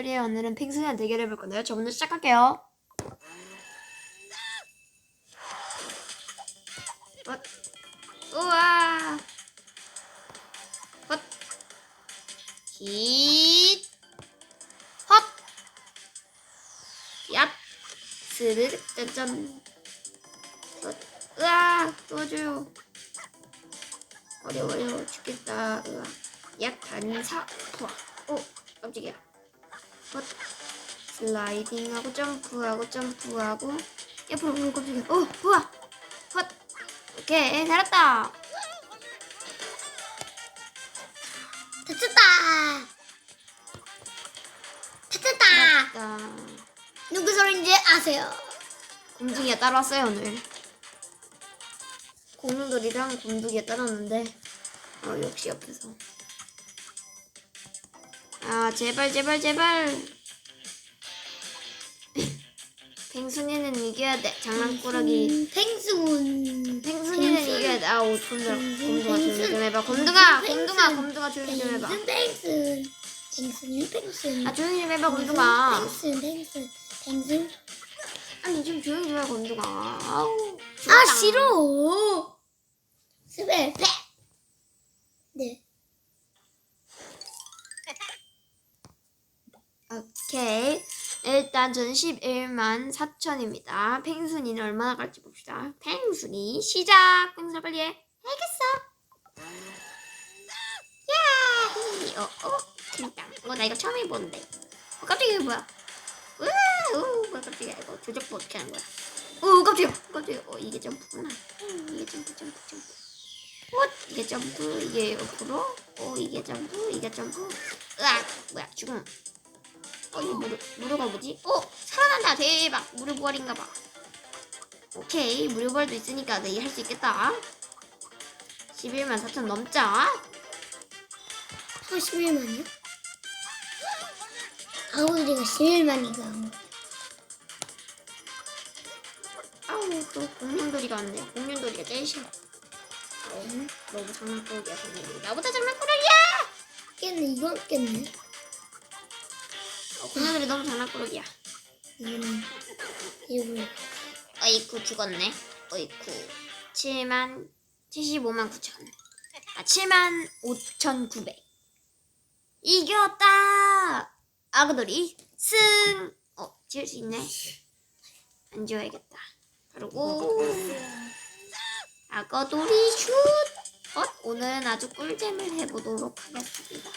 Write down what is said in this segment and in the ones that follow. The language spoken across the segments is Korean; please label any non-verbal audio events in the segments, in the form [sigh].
오늘은 펭수랑 대결해 볼 건데요. 저 먼저 시작할게요. 헛. 우와. 헛. 힛. 헛. 얍. 스르륵 짠짠. 헛. 으아. 도와줘요. 어려워요. 죽겠다. 으아. 약 반사. 우와. 오. 깜짝이야. 헛. 슬라이딩하고 점프하고 점프하고 옆으로 보고 깜짝이야. 오. 우와. 헛. 오케이. 잘했다. 됐다. 됐다. 잘했다. 누구 소리인지 아세요? 곰둥이가 따라왔어요 오늘. 공룡들이랑 곰둥이가 따라왔는데 어 역시 옆에서. 아 제발 제발 제발. 펭순이는 이겨야 돼. 장난꾸러기. 음, 펭수군. 펭순이는 펭순. 이겨야 돼. 곰둥아 펭순, 곰둥아 조용히. 좀 해봐. 곰둥아. 곰둥아 곰둥아 조용히 좀 해봐. 펭순 펭순. 펭순 펭순. 아 조용히 좀 해봐 곰둥아. 펭순 펭순. 펭순. 아니 좀 조용히 좀 해봐 곰둥아. 아우. 아. 싫어. 스벨 패. 네. 오케이. 일단 저는 11만 4천입니다. 펭순이는 얼마나 갈지 봅시다. 펭순이 시작. 펭순아 빨리 해. 알겠어. 야, 어, 어, 진짜. 어, 나 이거 처음 해보는데. 어, 깜짝이야 이거 뭐야? 우와, 우, 뭐야 깜짝이야 이거 조작법 어떻게 하는 거야? 오, 깜짝이야, 깜짝이야. 어, 이게 점프구나. 음, 이게 점프, 점프, 점프. 어, 이게 점프, 이게 옆으로. 어, 이게 점프, 이게 점프. 으악, 뭐야 죽음. 어, 이거 무료, 무료가 뭐지? 어, 살아난다. 대박. 무료 부활인가 봐. 오케이. 무료 부활도 있으니까 네, 할수 있겠다. 11만 4천 넘자. 아 11만이요? 아우리가 11만이가. 아우, 또 공룡돌이가 왔네. 공룡돌이가 제일 싫어. 아우, 너무 장난꾸러기야, 공룡돌이. 나보다 장난꾸러기야! 깼네 이건 깼네. 어, 공룡돌이 너무 장난꾸러기야. 이거는 이거 어이쿠, 죽었네. 어이쿠. 7만, 75만 9천. 아, 7만 5천 9백. 이겼다! 아그돌이 승! 어, 지을 수 있네. 안 지워야겠다. 그리고 아가돌이 슛! 어? 오늘은 아주 꿀잼을 해보도록 하겠습니다.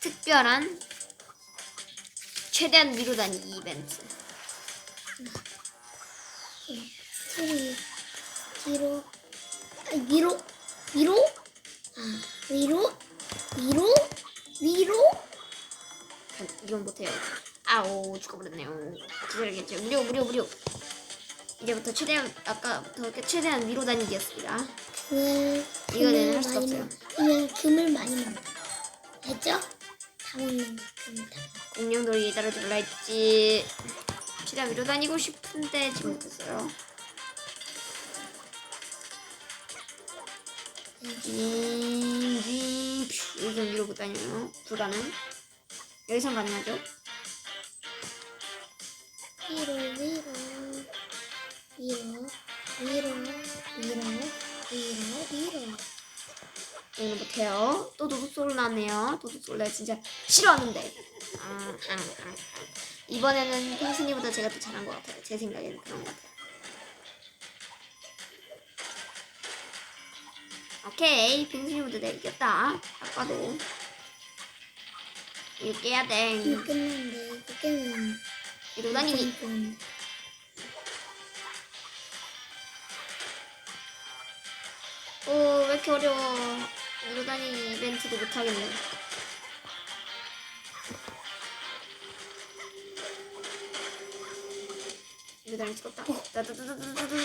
특별한 최대한 이벤트. 트리 뒤로 아, 위로 위로 아 위로 위로 위로 이건 못해요. 아오 죽어버렸네요. 기다리겠죠. 무료 무료 무료. 이제부터 최대한 아까부터 최대한 위로 다니기였습니다. 금을 이거는 할수 많이 없어요. 먹- 그냥 금을 많이 먹는 됐죠? 다 먹는 금 다. 공룡돌이 말라 했지. 최대한 위로 다니고 싶은데 지금 못했어요. 징징 여기서 위로 못 다녀요. 불가능. 여기선 가능하죠? 위로 위로 위로 위로 위로 위로 위로 이거 못해요. 또 도둑소리 나네요. 도둑소리 나 진짜 싫어하는데. 아, 아, 아, 아. 이번에는 펭순이보다 제가 더 잘한 것 같아요. 제 생각에는 그런 것 같아요. 오케이. 펭순이보다 내가 이겼다. 아까도. 이거 깨야 돼. 이거 끝났는데 이거 깨면. 좀 오, 왜 이렇게 어려워. 이로 다니기 이벤트도 못하겠네. 이로 다니기 찍었다. 따다다다다다다.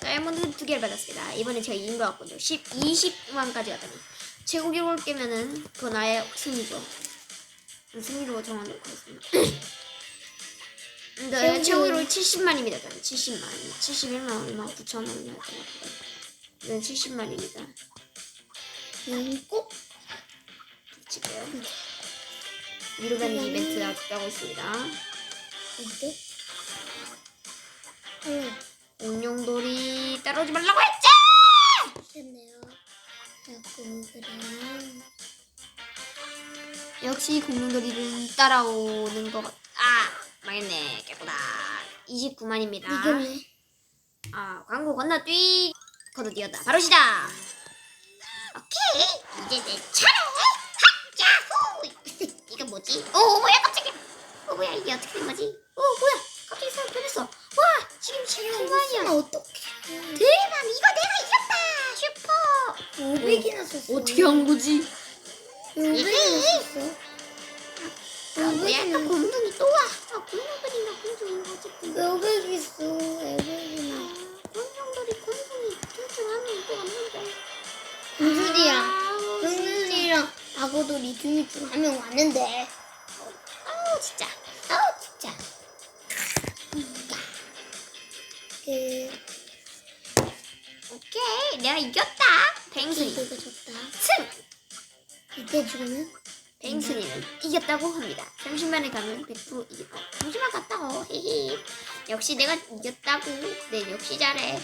다이아몬드 두 개를 받았습니다. 이번에 제가 이긴 것 같군요. 10, 20만까지 가다니. 최고 기록을 깨면은 그건 나의 승리죠. 승리로 정하도록 하겠습니다. [coughs] 네, 최고 최고 기록. 기록이 70만입니다. 저는 70만. 71만 얼마 9천 원이었던 것 같아요. 이건 70만입니다. 이건 꼭 지금 위로 다니는 이거는- 이벤트 하고 있습니다. 이렇게 하나 공룡돌이 따라오지 말라고 했지! 주셨네요. 자꾸 그냥 역시 공룡돌이를 따라오는 것 같... 아! 망했네. 깨끗다. 29만입니다. 이겼네. 아, 광고 건너 뛰! 건너 뛰었다. 바로 시작! 오케이! 이제 내 차례! 핫! 야호! [laughs] 이거 뭐지? 오, 뭐야, 깜짝이야! 어, 뭐야, 이게 어떻게 된 거지? 오, 뭐야! 갑자기 사람 변했어! 와! 지금 19만이야! 아 어떡해. 대박! 이거 내가 이겼다! 슈퍼! 500이나 썼어. 한 거지? 500이나 썼어. 아, 뭐야, 또 공둥이 또 와! 아, 공룡들이나 공둥이 어쨌든. 500 있어. 500이나. 공룡들이 공둥이 둘중 한명 또 왔는데. 공주리야. 아우, 진짜. 공주리랑 악어돌이 둘중 한 명 왔는데. 아우, 진짜. 아우 진짜. 그 오케이, 내가 이겼다. 뱅순이. 이거 줬다. 승! 이때 죽으면 뱅순이는 이겼다고 합니다. 30만에 가면 100% 이겼고. 30만 갔다고. 히히. 역시 내가 이겼다고. 네, 역시 잘해.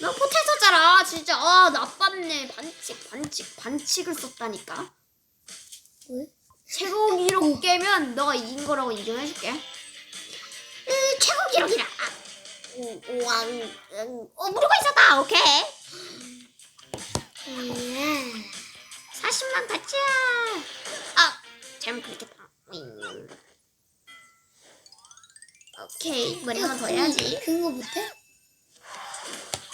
너 포탈 썼잖아. 진짜. 아, 나빴네. 반칙, 반칙, 반칙을 썼다니까. 왜? 최고 기록 깨면 너가 이긴 거라고 인정해줄게. 으, 최고 기록이라. 아, 우, 우와, 우, 우, 어, 무료가 있었다. 오케이. 음. 40만 가자. 아, 잘못 클릭했다. 윙. 오케이, 머리 하나 더 해야지. 그거 못해?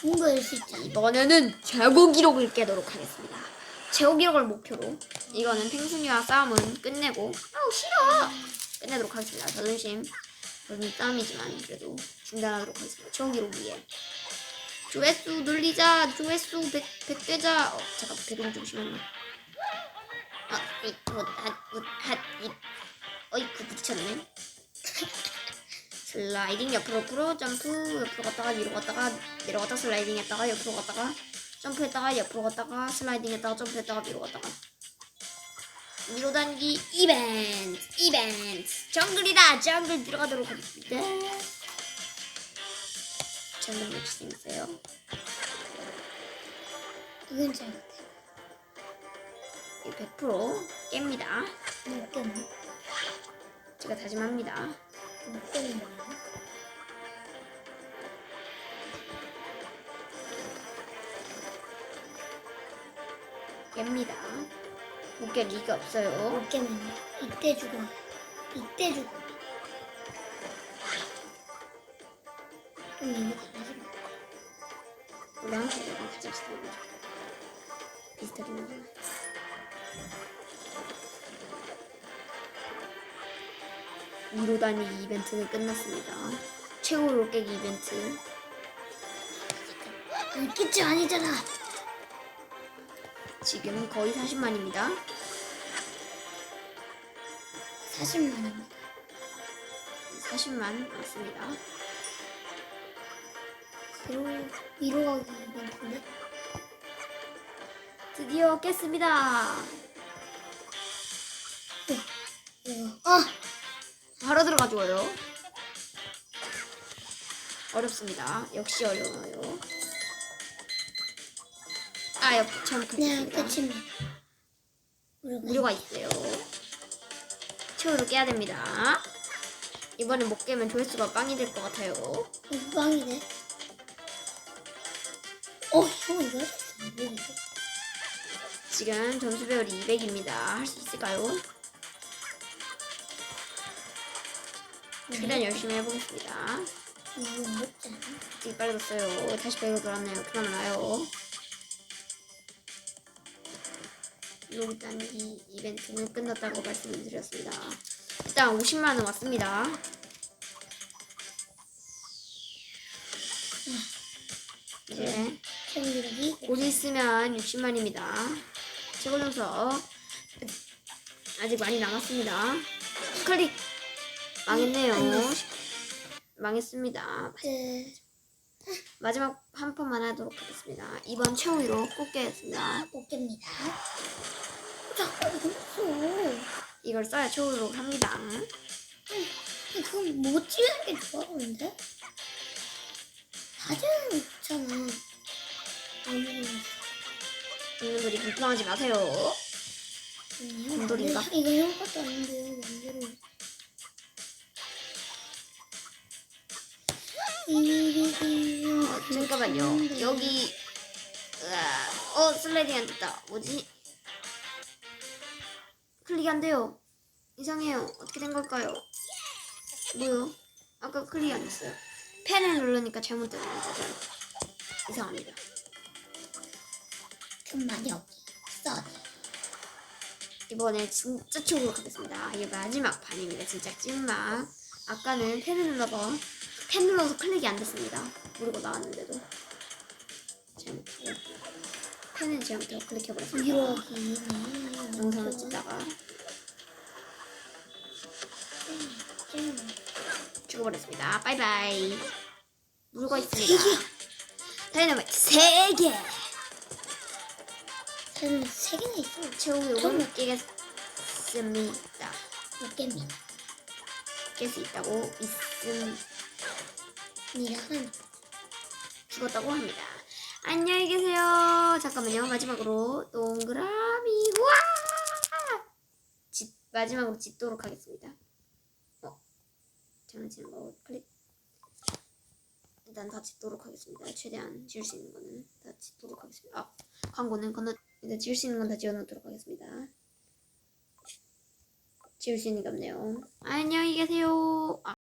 그거 할수 있잖아. 이번에는 최고 기록을 깨도록 하겠습니다. 최고 기록을 목표로 이거는 펭수니와 싸움은 끝내고 아우 싫어 끝내도록 하겠습니다. 자존심 그런 싸움이지만 그래도 중단하도록 하겠습니다. 최고 기록 위에 조회수 늘리자 조회수 100, 100 되자 어 잠깐 배동 좀 심했나 아, 아이핫핫이 어이쿠 부딪혔네 슬라이딩 옆으로 옆으로 점프 옆으로 갔다가 위로 갔다가 내려갔다 슬라이딩 했다가 옆으로 갔다가 점프했다가 옆으로 갔다가 슬라이딩 했다가 점프했다가 위로 갔다가 위로 다니기 이벤트 이벤트 정글이다 정글 들어가도록 하겠습니다 정글 욕심 있어요 이건. 이거 100% 깹니다 못 깨면. 제가 다짐합니다 못 깨면 뭐야? 깹니다 못 깰 리가 없어요 못 깨면 이때 죽어. 이때 죽어. 좀 이거 달라지 마. 우리 항상 이거 비슷한 거죠 비슷하긴 하지만 위로 다니기 이벤트는 끝났습니다 최고로 깨기 이벤트 안겠지 아니잖아. 지금 거의 40만입니다 40만 원입니다. 40만 맞습니다 위로 위로 가기 이벤트인데. 드디어 깼습니다. 아 바로 들어가줘요 어렵습니다 역시 어려워요 아 옆, 잘못 그냥 끝입니다. 무료가 있어요. 최후로 깨야 됩니다. 이번에 못 깨면 조회수가 빵이 될 것 같아요. 이거 빵이 네. 어, 형 이거 할수 있어. 모르겠어. 지금 점수 배열이 200입니다. 할 수 있을까요? 최대한 열심히 해보겠습니다. 되게 빨라졌어요. 다시 100으로 돌았네요. 그러면 나요. 일단 이 이벤트는 끝났다고 말씀을 드렸습니다. 일단 50만 원 왔습니다. 이제 곧 있으면 60만입니다. 최고 점수 아직 많이 남았습니다. 클릭 망했네요. 망했습니다. 네. 마지막 한 판만 하도록 하겠습니다. 이번. 자꾸 이거 없어. 이걸 써야 최후위로 합니다. 그건 못 지우는 게 좋아 보는데? 다 지우는 거 좋잖아. 아무거나. 국민들이 불평하지 마세요. 곰돌이인가? 이거 형 것도 아닌데요, 만들어. 잠깐만요. 여기 으아, 어 슬라이딩 안 됐다. 뭐지? 클릭이 안 돼요. 이상해요. 어떻게 된 걸까요? 뭐요? 아까 클릭이 안 됐어요. 펜을 누르니까 잘못된 거죠. 이상합니다. 좀 많이 없기. 써. 이번에 진짜 치우도록 하겠습니다. 이게 마지막 판입니다. 진짜 찐막. 아까는 펜을 눌러서 펜 눌러서 클릭이 안 됐습니다. 모르고 나왔는데도 잘못하고 펜은 잘못하고 클릭해버렸습니다. 이러기네. 영상을 찍다가 죽어버렸습니다. 바이바이. 물고 있습니다. 세 개. 다이너마이트 3개! 저는 세 개나 있어. 최후 요금 정말. 깨겠습니다. 몇 개입니다. 깰수 있다고 니가 하나. 죽었다고 합니다. 안녕히 계세요. 잠깐만요. 마지막으로 동그라미 와! 짓, 마지막으로 짓도록 하겠습니다. 어, 장난치는 거 클릭. 일단 다 짓도록 하겠습니다. 최대한 지울 수 있는 거는 다 짓도록 하겠습니다. 아, 광고는 건너 일단 지울 수 있는 건 다 지워놓도록 하겠습니다. 지울 수 있는 게 없네요. 안녕히 계세요. 아.